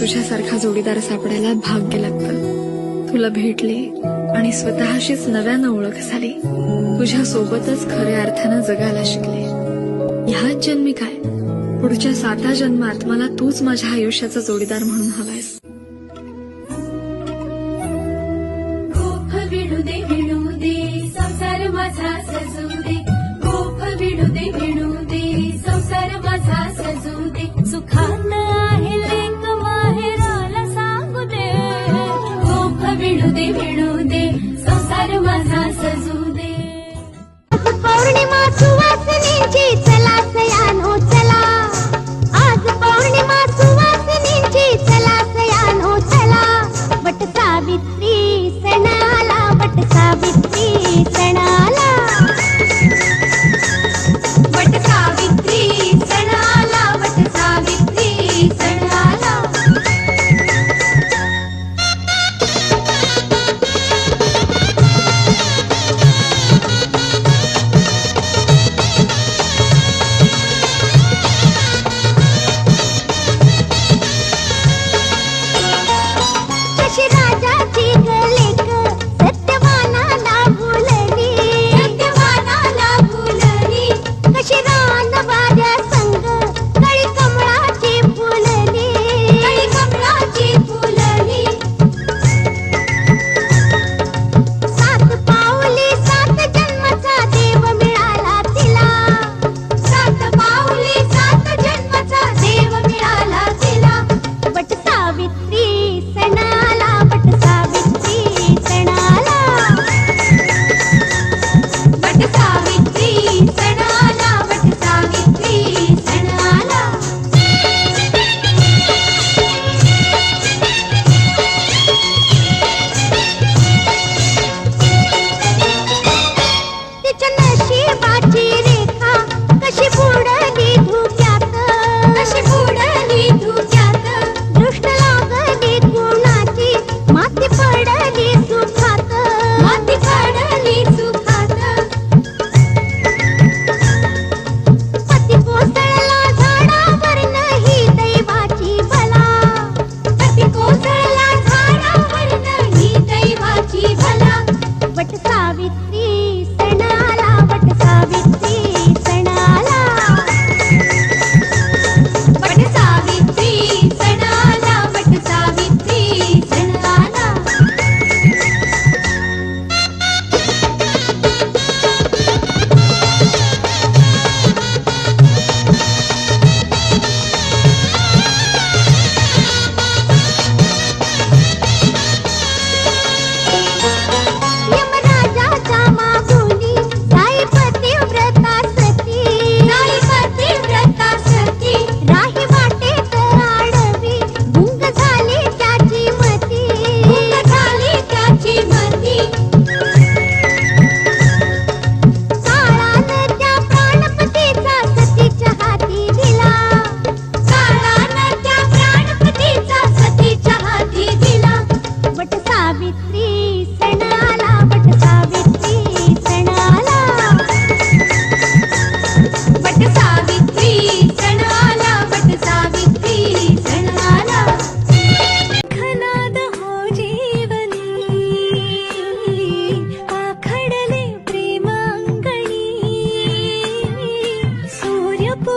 तुझ्यासारखा जोडीदार सापडायला भाग्य लागतं तुला भेटले आणि स्वतःशीच नव्यानं ओळख झाली. तुझ्या सोबतच खऱ्या अर्थानं जगायला शिकले. ह्याच जन्मी काय? पुढच्या साता जन्मात मला तूच माझ्या आयुष्याचा जोडीदार म्हणून हवायस.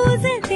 lose it.